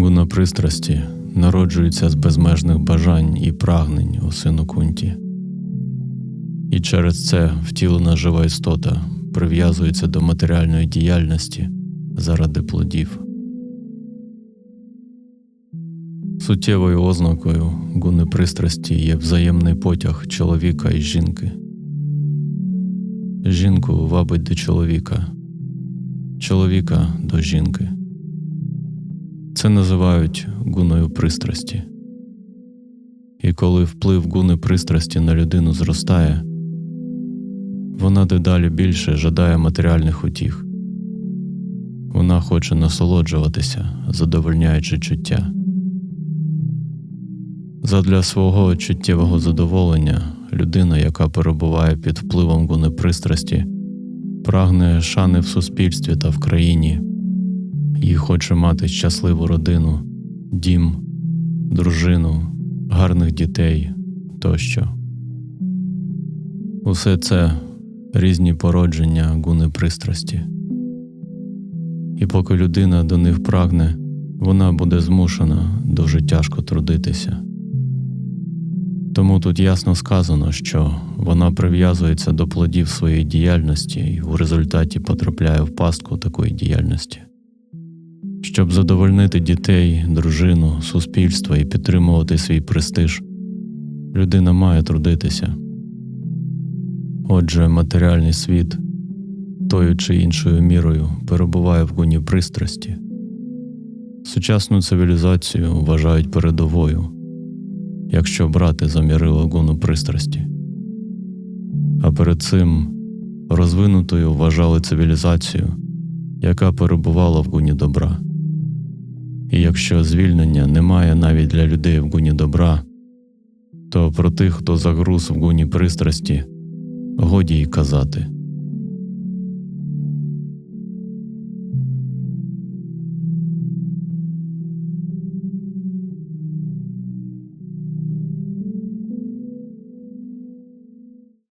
Гуна пристрасті народжується з безмежних бажань і прагнень у сину кунті. І через це втілена жива істота прив'язується до матеріальної діяльності заради плодів. Суттєвою ознакою гуни пристрасті є взаємний потяг чоловіка і жінки. Жінку вабить до чоловіка, чоловіка до жінки. Це називають гуною пристрасті. І коли вплив гуни пристрасті на людину зростає, вона дедалі більше жадає матеріальних утіх. Вона хоче насолоджуватися, задовольняючи чуття. Задля свого чуттєвого задоволення людина, яка перебуває під впливом гуни пристрасті, прагне шани в суспільстві та в країні і хоче мати щасливу родину, дім, дружину, гарних дітей тощо. Усе це різні породження гуни пристрасті. І поки людина до них прагне, вона буде змушена дуже тяжко трудитися. Тому тут ясно сказано, що вона прив'язується до плодів своєї діяльності і в результаті потрапляє в пастку такої діяльності. Щоб задовольнити дітей, дружину, суспільство і підтримувати свій престиж, людина має трудитися. Отже, матеріальний світ тою чи іншою мірою перебуває в гуні пристрасті. Сучасну цивілізацію вважають передовою, якщо брати за мірило гуну пристрасті. А перед цим розвинутою вважали цивілізацію, яка перебувала в гуні добра. І якщо звільнення немає навіть для людей в гуні добра, то про тих, хто загруз в гуні пристрасті, годі й казати.